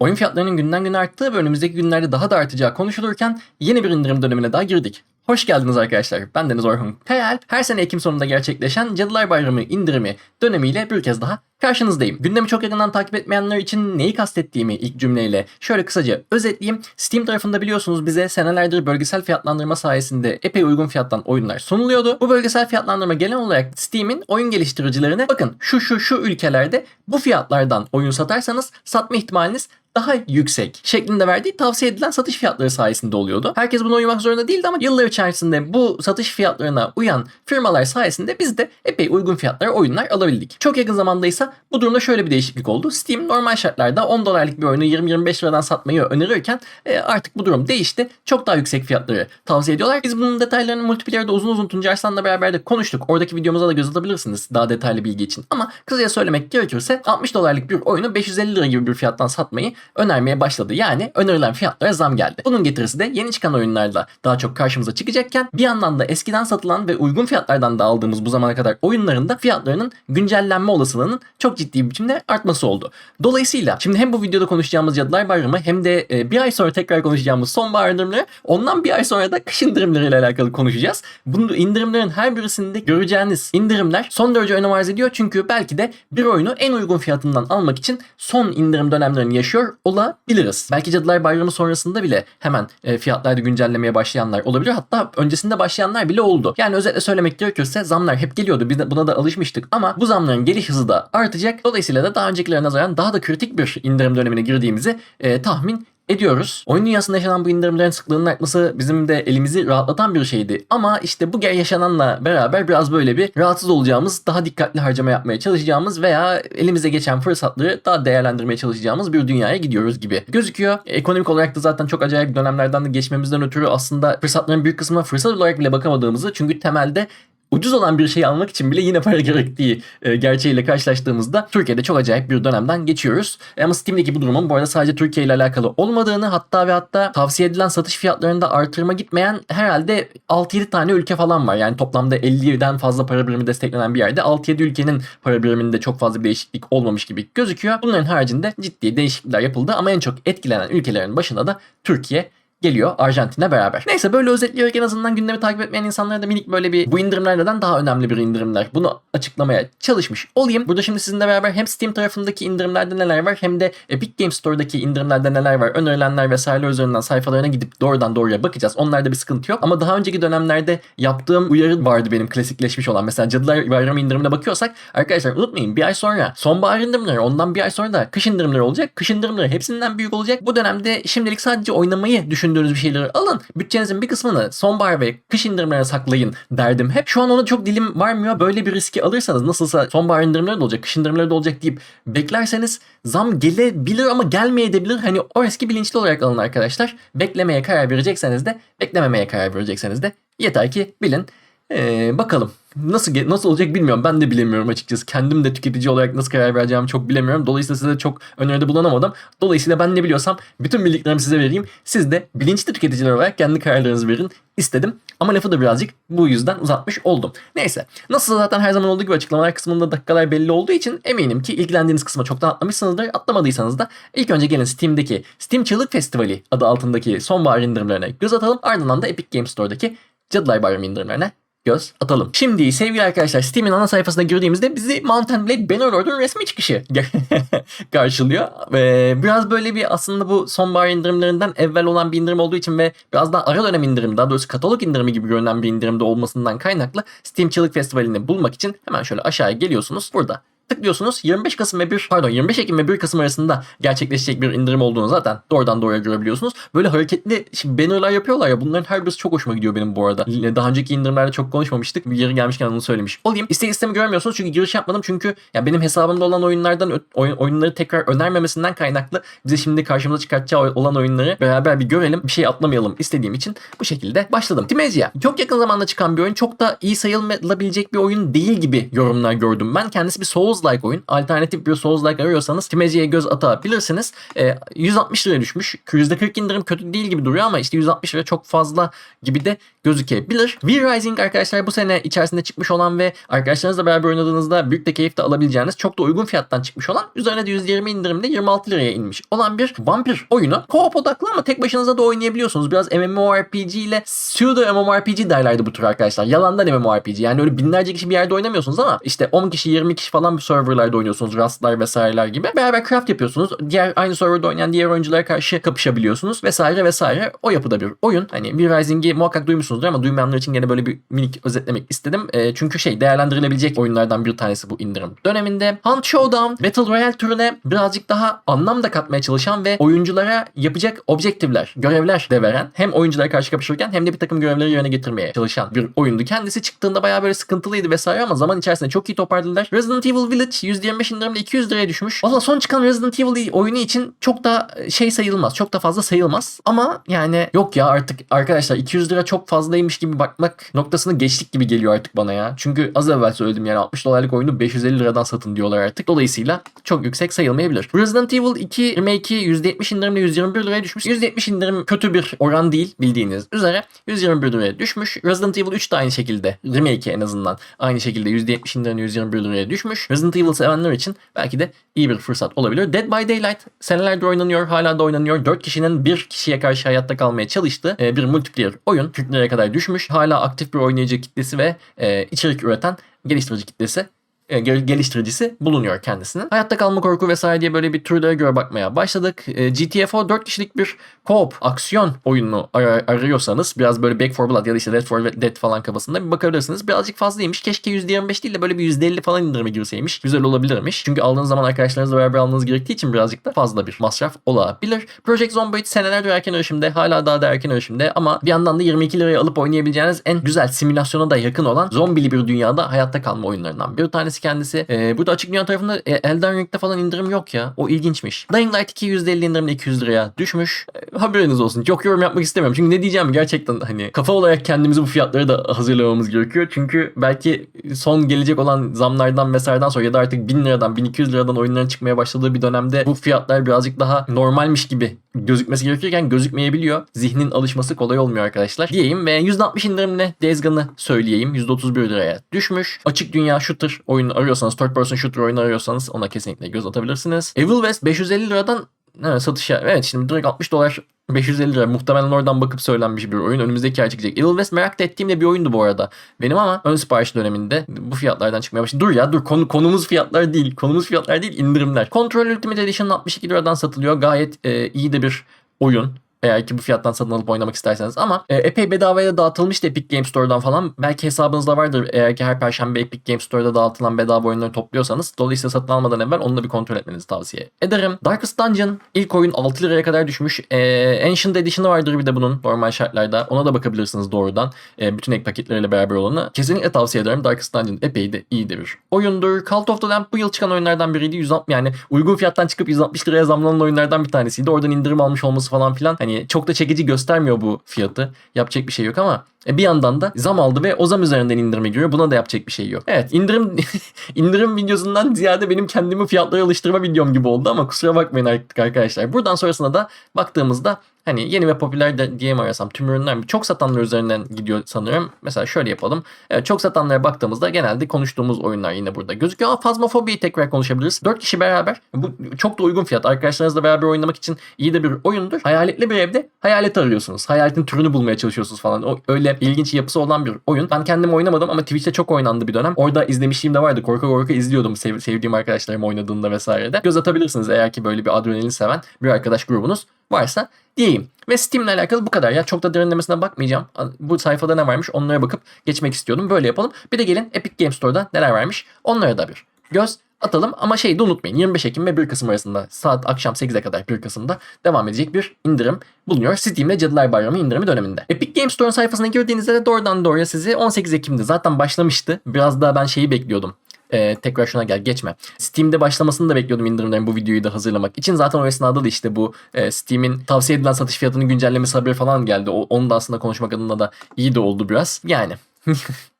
Oyun fiyatlarının günden güne arttığı ve önümüzdeki günlerde daha da artacağı konuşulurken yeni bir indirim dönemine daha girdik. Hoş geldiniz arkadaşlar. Ben Deniz Orhun Kayal. Her sene Ekim sonunda gerçekleşen Cadılar Bayramı indirimi dönemiyle bir kez daha karşınızdayım. Gündemi çok yakından takip etmeyenler için neyi kastettiğimi ilk cümleyle şöyle kısaca özetleyeyim. Steam tarafında biliyorsunuz bize senelerdir bölgesel fiyatlandırma sayesinde epey uygun fiyattan oyunlar sunuluyordu. Bu bölgesel fiyatlandırma genel olarak Steam'in oyun geliştiricilerine bakın şu şu şu ülkelerde bu fiyatlardan oyun satarsanız satma ihtimaliniz daha yüksek şeklinde verdiği tavsiye edilen satış fiyatları sayesinde oluyordu. Herkes buna uymak zorunda değildi ama yıllar içerisinde bu satış fiyatlarına uyan firmalar sayesinde biz de epey uygun fiyatlara oyunlar alabildik. Çok yakın zamanda ise bu durumda şöyle bir değişiklik oldu. Steam normal şartlarda 10 dolarlık bir oyunu 20-25 liradan satmayı önerirken e, artık bu durum değişti. Çok daha yüksek fiyatları tavsiye ediyorlar. Biz bunun detaylarını multiplayer'da uzun uzun Tuncay Arslan'la beraber de konuştuk. Oradaki videomuza da göz atabilirsiniz daha detaylı bilgi için. Ama kısaca söylemek gerekirse 60 dolarlık bir oyunu 550 lira gibi bir fiyattan satmayı önermeye başladı. Yani önerilen fiyatlara zam geldi. Bunun getirisi de yeni çıkan oyunlarla daha çok karşımıza çıkacakken bir yandan da eskiden satılan ve uygun fiyatlardan da aldığımız bu zamana kadar oyunların da fiyatlarının güncellenme olasılığının çok ciddi bir biçimde artması oldu. Dolayısıyla şimdi hem bu videoda konuşacağımız Cadılar Bayramı hem de e, bir ay sonra tekrar konuşacağımız sonbahar indirimleri ondan bir ay sonra da kış indirimleriyle alakalı konuşacağız. Bu indirimlerin her birisinde göreceğiniz indirimler son derece önem arz ediyor. Çünkü belki de bir oyunu en uygun fiyatından almak için son indirim dönemlerini yaşıyor olabiliriz. Belki Cadılar Bayramı sonrasında bile hemen e, fiyatlarda güncellemeye başlayanlar olabilir. Hatta öncesinde başlayanlar bile oldu. Yani özetle söylemek gerekirse zamlar hep geliyordu. Biz de buna da alışmıştık ama bu zamların geliş hızı da artacak. Dolayısıyla da daha öncekilere nazaran daha da kritik bir indirim dönemine girdiğimizi e, tahmin ediyoruz. Oyun dünyasında yaşanan bu indirimlerin sıklığının artması bizim de elimizi rahatlatan bir şeydi. Ama işte bu yaşananla beraber biraz böyle bir rahatsız olacağımız, daha dikkatli harcama yapmaya çalışacağımız veya elimize geçen fırsatları daha değerlendirmeye çalışacağımız bir dünyaya gidiyoruz gibi gözüküyor. Ekonomik olarak da zaten çok acayip dönemlerden de geçmemizden ötürü aslında fırsatların büyük kısmına fırsat olarak bile bakamadığımızı çünkü temelde ucuz olan bir şeyi almak için bile yine para gerektiği e, gerçeğiyle karşılaştığımızda Türkiye'de çok acayip bir dönemden geçiyoruz. E, ama Steam'deki bu durumun bu arada sadece Türkiye ile alakalı olmadığını hatta ve hatta tavsiye edilen satış fiyatlarında artırma gitmeyen herhalde 6-7 tane ülke falan var. Yani toplamda 50'den fazla para birimi desteklenen bir yerde 6-7 ülkenin para biriminde çok fazla bir değişiklik olmamış gibi gözüküyor. Bunların haricinde ciddi değişiklikler yapıldı ama en çok etkilenen ülkelerin başında da Türkiye geliyor Arjantin'le beraber. Neyse böyle özetleyerek en azından gündemi takip etmeyen insanlara da minik böyle bir bu indirimler neden daha önemli bir indirimler bunu açıklamaya çalışmış olayım. Burada şimdi sizinle beraber hem Steam tarafındaki indirimlerde neler var hem de Epic Games Store'daki indirimlerde neler var önerilenler vesaireler üzerinden sayfalarına gidip doğrudan doğruya bakacağız. Onlarda bir sıkıntı yok. Ama daha önceki dönemlerde yaptığım uyarı vardı benim klasikleşmiş olan. Mesela Cadılar Bayramı indirimine bakıyorsak arkadaşlar unutmayın bir ay sonra sonbahar indirimleri ondan bir ay sonra da kış indirimleri olacak. Kış indirimleri hepsinden büyük olacak. Bu dönemde şimdilik sadece oynamayı düşün düşündüğünüz bir şeyleri alın. Bütçenizin bir kısmını sonbahar ve kış indirimlerine saklayın derdim. Hep şu an ona çok dilim varmıyor. Böyle bir riski alırsanız nasılsa sonbahar indirimleri de olacak, kış indirimleri de olacak deyip beklerseniz zam gelebilir ama gelmeyebilir. Hani o riski bilinçli olarak alın arkadaşlar. Beklemeye karar verecekseniz de beklememeye karar verecekseniz de yeter ki bilin. Ee, bakalım nasıl nasıl olacak bilmiyorum. Ben de bilemiyorum açıkçası. Kendim de tüketici olarak nasıl karar vereceğimi çok bilemiyorum. Dolayısıyla size çok öneride bulunamadım. Dolayısıyla ben ne biliyorsam bütün bildiklerimi size vereyim. Siz de bilinçli tüketiciler olarak kendi kararlarınızı verin istedim. Ama lafı da birazcık bu yüzden uzatmış oldum. Neyse. Nasıl zaten her zaman olduğu gibi açıklamalar kısmında dakikalar belli olduğu için eminim ki ilgilendiğiniz kısma çoktan atlamışsınızdır. Atlamadıysanız da ilk önce gelin Steam'deki Steam Çığlık Festivali adı altındaki sonbahar indirimlerine göz atalım. Ardından da Epic Games Store'daki Cadılar Bayramı indirimlerine göz atalım. Şimdi sevgili arkadaşlar Steam'in ana sayfasına girdiğimizde bizi Mountain Blade Bannerlord'un resmi çıkışı karşılıyor. Ve biraz böyle bir aslında bu sonbahar indirimlerinden evvel olan bir indirim olduğu için ve biraz daha ara dönem indirimi daha doğrusu katalog indirimi gibi görünen bir indirimde olmasından kaynaklı Steam Çığlık Festivali'ni bulmak için hemen şöyle aşağıya geliyorsunuz. Burada tıklıyorsunuz. 25 Kasım ve 1 pardon 25 Ekim ve 1 Kasım arasında gerçekleşecek bir indirim olduğunu zaten doğrudan doğruya görebiliyorsunuz. Böyle hareketli şimdi bannerlar yapıyorlar ya bunların her birisi çok hoşuma gidiyor benim bu arada. Daha önceki indirimlerde çok konuşmamıştık. Bir yeri gelmişken onu söylemiş olayım. İstek istemi görmüyorsunuz çünkü giriş yapmadım çünkü ya benim hesabımda olan oyunlardan oyun, oyunları tekrar önermemesinden kaynaklı bize şimdi karşımıza çıkartacağı olan oyunları beraber bir görelim. Bir şey atlamayalım istediğim için bu şekilde başladım. Timezia çok yakın zamanda çıkan bir oyun. Çok da iyi sayılabilecek bir oyun değil gibi yorumlar gördüm. Ben kendisi bir Souls Souls-like oyun. Alternatif bir Souls-like arıyorsanız Timezi'ye göz atabilirsiniz. E, 160 liraya düşmüş. %40 indirim kötü değil gibi duruyor ama işte 160 lira çok fazla gibi de gözükebilir. V-Rising arkadaşlar bu sene içerisinde çıkmış olan ve arkadaşlarınızla beraber oynadığınızda büyük de keyif de alabileceğiniz çok da uygun fiyattan çıkmış olan üzerine de %20 indirimde 26 liraya inmiş olan bir vampir oyunu. Co-op odaklı ama tek başınıza da oynayabiliyorsunuz. Biraz MMORPG ile pseudo MMORPG derlerdi bu tür arkadaşlar. Yalandan MMORPG. Yani öyle binlerce kişi bir yerde oynamıyorsunuz ama işte 10 kişi 20 kişi falan bir serverlarda oynuyorsunuz. Rustlar vesaireler gibi. Beraber craft yapıyorsunuz. Diğer aynı serverda oynayan diğer oyunculara karşı kapışabiliyorsunuz vesaire vesaire. O yapıda bir oyun. Hani bir Rising'i muhakkak duymuşsunuzdur ama duymayanlar için gene böyle bir minik özetlemek istedim. E, çünkü şey değerlendirilebilecek oyunlardan bir tanesi bu indirim döneminde. Hunt Showdown Battle Royale türüne birazcık daha anlam da katmaya çalışan ve oyunculara yapacak objektifler, görevler de veren hem oyunculara karşı kapışırken hem de bir takım görevleri yerine getirmeye çalışan bir oyundu. Kendisi çıktığında bayağı böyle sıkıntılıydı vesaire ama zaman içerisinde çok iyi toparladılar. Resident Evil Village %25 indirimle 200 liraya düşmüş. Valla son çıkan Resident Evil oyunu için çok da şey sayılmaz. Çok da fazla sayılmaz. Ama yani yok ya artık arkadaşlar 200 lira çok fazlaymış gibi bakmak noktasını geçtik gibi geliyor artık bana ya. Çünkü az evvel söyledim yani 60 dolarlık oyunu 550 liradan satın diyorlar artık. Dolayısıyla çok yüksek sayılmayabilir. Resident Evil 2 Remake'i %70 indirimle 121 liraya düşmüş. %70 indirim kötü bir oran değil bildiğiniz üzere. 121 liraya düşmüş. Resident Evil 3 de aynı şekilde Remake'i en azından aynı şekilde %70 indirimle 121 liraya düşmüş. Resident Evil sevenler için belki de iyi bir fırsat olabilir. Dead by Daylight senelerdir oynanıyor. Hala da oynanıyor. 4 kişinin bir kişiye karşı hayatta kalmaya çalıştığı e, bir multiplayer oyun. 40 liraya kadar düşmüş. Hala aktif bir oynayıcı kitlesi ve e, içerik üreten geliştirici kitlesi e, gel- geliştiricisi bulunuyor kendisinin. Hayatta kalma korku vesaire diye böyle bir türlere göre bakmaya başladık. E, GTFO 4 kişilik bir co-op aksiyon oyununu ar- arıyorsanız biraz böyle Back 4 Blood ya da işte Left 4 Dead falan kafasında bir bakabilirsiniz. Birazcık fazlaymış. Keşke %25 değil de böyle bir %50 falan indirime girseymiş. Güzel olabilirmiş. Çünkü aldığınız zaman arkadaşlarınızla beraber almanız gerektiği için birazcık da fazla bir masraf olabilir. Project Zomboid senelerdir erken erişimde. Hala daha da erken erişimde ama bir yandan da 22 liraya alıp oynayabileceğiniz en güzel simülasyona da yakın olan zombili bir dünyada hayatta kalma oyunlarından bir tanesi kendisi. Ee, burada açık dünya tarafında e, Elden Ring'de falan indirim yok ya. O ilginçmiş. Dying Light 2 %50 indirimle 200 liraya düşmüş. Ee, haberiniz olsun. Çok yorum yapmak istemiyorum. Çünkü ne diyeceğim gerçekten hani kafa olarak kendimizi bu fiyatları da hazırlamamız gerekiyor. Çünkü belki son gelecek olan zamlardan vesaireden sonra ya da artık 1000 liradan 1200 liradan oyunların çıkmaya başladığı bir dönemde bu fiyatlar birazcık daha normalmiş gibi gözükmesi gerekirken gözükmeyebiliyor. Zihnin alışması kolay olmuyor arkadaşlar. Diyeyim ve %60 indirimle Days Gone'ı söyleyeyim. %31 liraya düşmüş. Açık dünya shooter oyunu arıyorsanız, third person shooter oyunu arıyorsanız ona kesinlikle göz atabilirsiniz. Evil West 550 liradan Evet satışa. Evet şimdi direkt 60 dolar 550 lira muhtemelen oradan bakıp söylenmiş bir oyun. Önümüzdeki ay çıkacak. Evil West merak ettiğim de bir oyundu bu arada. Benim ama ön sipariş döneminde bu fiyatlardan çıkmaya başladı. Dur ya dur konu, konumuz fiyatlar değil. Konumuz fiyatlar değil indirimler. Control Ultimate Edition 62 liradan satılıyor. Gayet e, iyi de bir oyun. Eğer ki bu fiyattan satın alıp oynamak isterseniz ama e, epey bedavaya dağıtılmıştı Epic Game Store'dan falan. Belki hesabınızda vardır eğer ki her perşembe Epic Game Store'da dağıtılan bedava oyunları topluyorsanız. Dolayısıyla satın almadan evvel onu da bir kontrol etmenizi tavsiye ederim. Darkest Dungeon ilk oyun 6 liraya kadar düşmüş. E, Ancient Edition'ı vardır bir de bunun normal şartlarda. Ona da bakabilirsiniz doğrudan. E, bütün ek paketleriyle beraber olanı. Kesinlikle tavsiye ederim. Darkest Dungeon epey de iyi de bir oyundur. Cult of the Lamb bu yıl çıkan oyunlardan biriydi. 160 yani uygun fiyattan çıkıp 160 liraya zamlanan oyunlardan bir tanesiydi. Oradan indirim almış olması falan filan. Hani çok da çekici göstermiyor bu fiyatı. Yapacak bir şey yok ama e, bir yandan da zam aldı ve o zam üzerinden indirime giriyor. Buna da yapacak bir şey yok. Evet indirim indirim videosundan ziyade benim kendimi fiyatlara alıştırma videom gibi oldu ama kusura bakmayın artık arkadaşlar. Buradan sonrasında da baktığımızda hani yeni ve popüler de diye mi arasam tüm ürünler mi? Çok satanlar üzerinden gidiyor sanırım. Mesela şöyle yapalım. Evet, çok satanlara baktığımızda genelde konuştuğumuz oyunlar yine burada gözüküyor. Ama Phasmophobia'yı tekrar konuşabiliriz. 4 kişi beraber. Bu çok da uygun fiyat. Arkadaşlarınızla beraber oynamak için iyi de bir oyundur. Hayaletli bir evde hayalet arıyorsunuz. Hayaletin türünü bulmaya çalışıyorsunuz falan. O, öyle ilginç yapısı olan bir oyun. Ben kendim oynamadım ama Twitch'te çok oynandı bir dönem. Orada izlemişliğim de vardı. Korka korka izliyordum sev- sevdiğim arkadaşlarım oynadığında vesaire de. Göz atabilirsiniz eğer ki böyle bir adrenalin seven bir arkadaş grubunuz varsa diyeyim. Ve Steam'le alakalı bu kadar ya. Çok da derinlemesine bakmayacağım. Bu sayfada ne varmış onlara bakıp geçmek istiyordum. Böyle yapalım. Bir de gelin Epic Game Store'da neler varmış onlara da bir göz atalım. Ama şeyi de unutmayın 25 Ekim ve 1 Kasım arasında saat akşam 8'e kadar 1 Kasım'da devam edecek bir indirim bulunuyor. Steam'de Cadılar Bayramı indirimi döneminde. Epic Game Store'un sayfasına girdiğinizde de doğrudan doğruya sizi 18 Ekim'de zaten başlamıştı. Biraz daha ben şeyi bekliyordum. Ee, tekrar şuna gel geçme. Steam'de başlamasını da bekliyordum indirimlerin bu videoyu da hazırlamak için. Zaten o esnada da işte bu e, Steam'in tavsiye edilen satış fiyatının güncellemesi haberi falan geldi. O, onu da aslında konuşmak adına da iyi de oldu biraz. Yani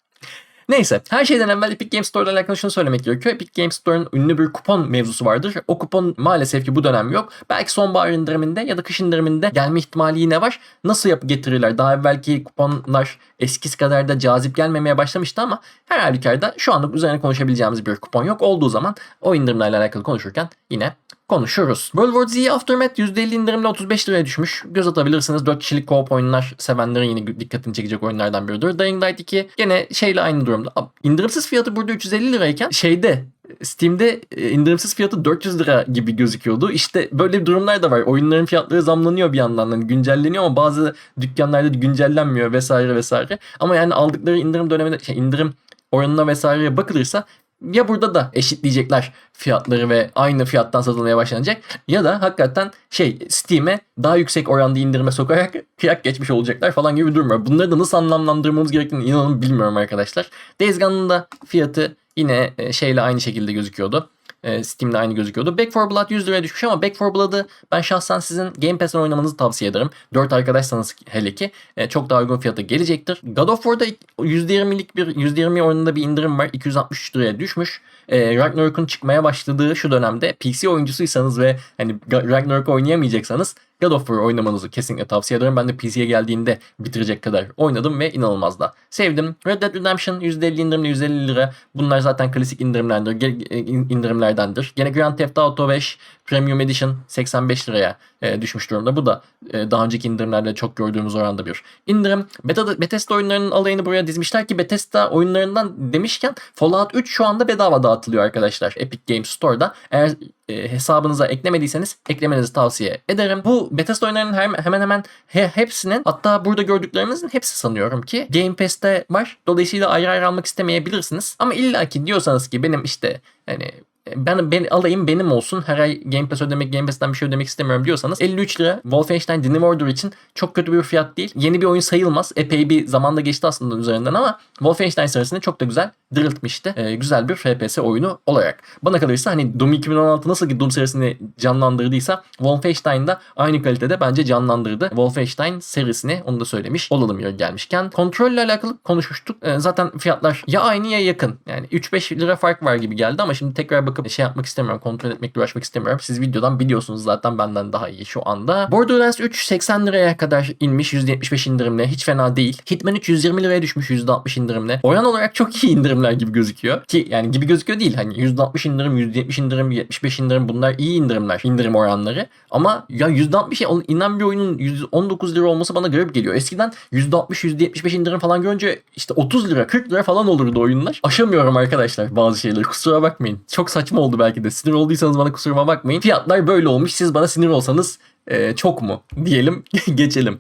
Neyse her şeyden evvel Epic Games Store ile alakalı şunu söylemek gerekiyor. Epic Games Store'un ünlü bir kupon mevzusu vardır. O kupon maalesef ki bu dönem yok. Belki sonbahar indiriminde ya da kış indiriminde gelme ihtimali yine var. Nasıl yap getirirler? Daha evvelki kuponlar eskisi kadar da cazip gelmemeye başlamıştı ama her halükarda şu anlık üzerine konuşabileceğimiz bir kupon yok. Olduğu zaman o indirimlerle alakalı konuşurken yine konuşuruz. World War Z Aftermath %50 indirimle 35 liraya düşmüş. Göz atabilirsiniz. 4 kişilik co-op oyunlar sevenlerin yine dikkatini çekecek oyunlardan biridir. Dying Light 2 gene şeyle aynı durumda. İndirimsiz fiyatı burada 350 lirayken şeyde Steam'de e, indirimsiz fiyatı 400 lira gibi gözüküyordu. İşte böyle durumlar da var. Oyunların fiyatları zamlanıyor bir yandan. Hani güncelleniyor ama bazı dükkanlarda güncellenmiyor vesaire vesaire. Ama yani aldıkları indirim döneminde şey, indirim oranına vesaireye bakılırsa ya burada da eşitleyecekler fiyatları ve aynı fiyattan satılmaya başlanacak ya da hakikaten şey Steam'e daha yüksek oranda indirime sokarak kıyak geçmiş olacaklar falan gibi bir durum var. Bunları da nasıl anlamlandırmamız gerektiğini inanın bilmiyorum arkadaşlar. Days Gone'ın da fiyatı yine e, şeyle aynı şekilde gözüküyordu. E, Steam'de aynı gözüküyordu. Back 4 Blood 100 liraya düşmüş ama Back 4 Blood'ı ben şahsen sizin Game Pass'ten oynamanızı tavsiye ederim. 4 arkadaşsanız hele ki e, çok daha uygun fiyata gelecektir. God of War'da %20'lik bir %20 oranında bir indirim var. 263 liraya düşmüş. E, Ragnarok'un çıkmaya başladığı şu dönemde PC oyuncusuysanız ve hani Ragnarok oynayamayacaksanız God of War oynamanızı kesinlikle tavsiye ederim. Ben de PC'ye geldiğinde bitirecek kadar oynadım ve inanılmaz da sevdim. Red Dead Redemption %50 indirimle 150 lira. Bunlar zaten klasik indirimlerdir, e, in- indirimlerdendir. Gene Grand Theft Auto 5 Premium Edition 85 liraya e, düşmüş durumda. Bu da e, daha önceki indirimlerde çok gördüğümüz oranda bir indirim. Bethesda oyunlarının alayını buraya dizmişler ki Bethesda oyunlarından demişken Fallout 3 şu anda bedava dağıtılıyor arkadaşlar Epic Games Store'da. Eğer e, hesabınıza eklemediyseniz eklemenizi tavsiye ederim. Bu Bethesda oyunlarının hem- hemen hemen he- hepsinin hatta burada gördüklerimizin hepsi sanıyorum ki Game Pass'te var. Dolayısıyla ayrı ayrı almak istemeyebilirsiniz. Ama illaki diyorsanız ki benim işte hani ben, ben alayım benim olsun her ay Game Pass ödemek Game Pass'ten bir şey ödemek istemiyorum diyorsanız 53 lira Wolfenstein The New Order için çok kötü bir fiyat değil. Yeni bir oyun sayılmaz. Epey bir zamanda geçti aslında üzerinden ama Wolfenstein serisini çok da güzel diriltmişti. Ee, güzel bir FPS oyunu olarak. Bana kalırsa hani Doom 2016 nasıl ki Doom serisini canlandırdıysa Wolfenstein de aynı kalitede bence canlandırdı. Wolfenstein serisini onu da söylemiş olalım yer gelmişken. Kontrolle alakalı konuşmuştuk. Ee, zaten fiyatlar ya aynı ya yakın. Yani 3-5 lira fark var gibi geldi ama şimdi tekrar bakıp şey yapmak istemiyorum. Kontrol etmekle uğraşmak istemiyorum. Siz videodan biliyorsunuz zaten benden daha iyi şu anda. Borderlands 3 80 liraya kadar inmiş. %75 indirimle. Hiç fena değil. Hitman 3 120 liraya düşmüş %60 indirimle. Oran olarak çok iyi indirimler gibi gözüküyor. Ki yani gibi gözüküyor değil. Hani %60 indirim, %70 indirim, 75 indirim bunlar iyi indirimler. indirim oranları. Ama ya %60 ya, inen bir oyunun 119 lira olması bana garip geliyor. Eskiden %60, %75 indirim falan görünce işte 30 lira, 40 lira falan olurdu oyunlar. Aşamıyorum arkadaşlar bazı şeyleri. Kusura bakmayın. Çok saçma oldu belki de. Sinir olduysanız bana kusuruma bakmayın. Fiyatlar böyle olmuş. Siz bana sinir olsanız e, çok mu diyelim geçelim.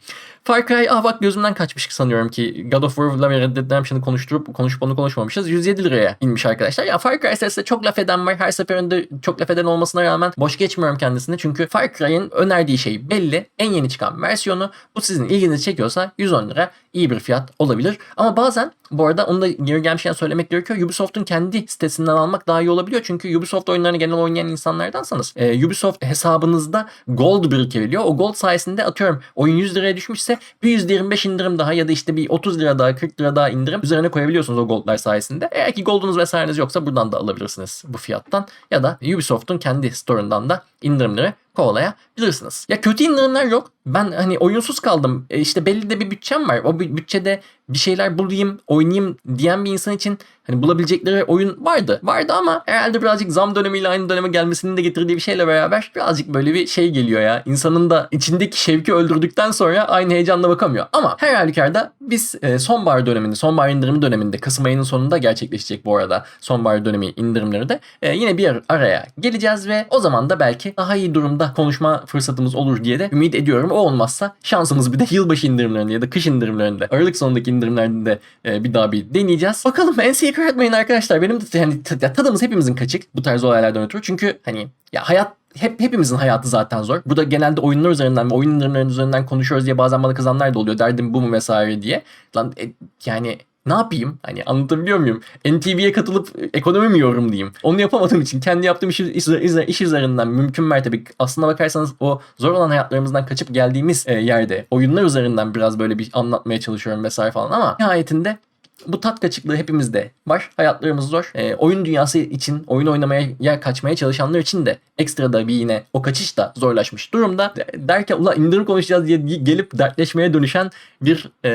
Far Cry ah bak gözümden kaçmış sanıyorum ki God of War'la ve Red Dead Redemption'ı konuşturup konuşup onu konuşmamışız. 107 liraya inmiş arkadaşlar. Ya Far Cry serisinde çok laf eden var. Her seferinde çok laf eden olmasına rağmen boş geçmiyorum kendisini. Çünkü Far Cry'ın önerdiği şey belli. En yeni çıkan versiyonu. Bu sizin ilginizi çekiyorsa 110 lira iyi bir fiyat olabilir. Ama bazen bu arada onu da geri gelmişken söylemek gerekiyor. Ubisoft'un kendi sitesinden almak daha iyi olabiliyor. Çünkü Ubisoft oyunlarını genel oynayan insanlardansanız e, Ubisoft hesabınızda gold birikebiliyor. O gold sayesinde atıyorum oyun 100 liraya düşmüşse bir %25 indirim daha ya da işte bir 30 lira daha 40 lira daha indirim üzerine koyabiliyorsunuz o goldlar sayesinde. Eğer ki goldunuz vesaireniz yoksa buradan da alabilirsiniz bu fiyattan. Ya da Ubisoft'un kendi store'undan da indirimleri kovalayabilirsiniz. Ya kötü indirimler yok. Ben hani oyunsuz kaldım. E işte belli de bir bütçem var. O bü- bütçede bir şeyler bulayım, oynayayım diyen bir insan için hani bulabilecekleri oyun vardı. Vardı ama herhalde birazcık zam dönemiyle aynı döneme gelmesinin de getirdiği bir şeyle beraber birazcık böyle bir şey geliyor ya. İnsanın da içindeki şevki öldürdükten sonra aynı heyecanla bakamıyor. Ama her halükarda biz e, sonbahar döneminde, sonbahar indirimi döneminde Kasım ayının sonunda gerçekleşecek bu arada sonbahar dönemi indirimleri de e, yine bir araya geleceğiz ve o zaman da belki daha iyi durumda konuşma fırsatımız olur diye de ümit ediyorum. O olmazsa şansımız bir de yılbaşı indirimlerinde ya da kış indirimlerinde, Aralık sonundaki indirimlerinde de e, bir daha bir deneyeceğiz. Bakalım NC'yi kıratmayın arkadaşlar. Benim de yani tadımız hepimizin kaçık bu tarz olaylardan ötürü. Çünkü hani ya hayat hep hepimizin hayatı zaten zor. Burada genelde oyunlar üzerinden ve oyun üzerinden konuşuyoruz diye bazen bana kızanlar da oluyor. Derdim bu mu vesaire diye. Lan e, yani ne yapayım? Hani anlatabiliyor muyum? NTV'ye katılıp ekonomi mi yorum diyeyim? Onu yapamadığım için kendi yaptığım iş, iş, iş, iş üzerinden mümkün mertebe aslına bakarsanız o zor olan hayatlarımızdan kaçıp geldiğimiz e, yerde oyunlar üzerinden biraz böyle bir anlatmaya çalışıyorum vesaire falan ama nihayetinde Bu tat kaçıklığı hepimizde var. Hayatlarımız zor. Ee, oyun dünyası için, oyun oynamaya ya kaçmaya çalışanlar için de ekstra da bir yine o kaçış da zorlaşmış durumda. De- Derken ula indirim konuşacağız diye gelip dertleşmeye dönüşen bir e,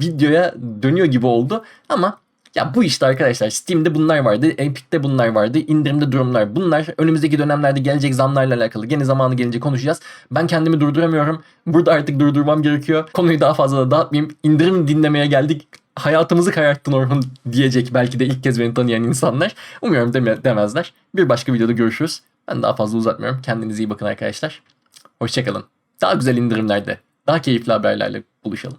videoya dönüyor gibi oldu. Ama ya bu işte arkadaşlar Steam'de bunlar vardı, Epic'te bunlar vardı, indirimde durumlar bunlar. Önümüzdeki dönemlerde gelecek zamlarla alakalı gene zamanı gelince konuşacağız. Ben kendimi durduramıyorum. Burada artık durdurmam gerekiyor. Konuyu daha fazla da dağıtmayayım. İndirim dinlemeye geldik. Hayatımızı kararttın Orhun diyecek belki de ilk kez beni tanıyan insanlar. Umuyorum deme- demezler. Bir başka videoda görüşürüz. Ben daha fazla uzatmıyorum. Kendinize iyi bakın arkadaşlar. Hoşçakalın. Daha güzel indirimlerde, daha keyifli haberlerle buluşalım.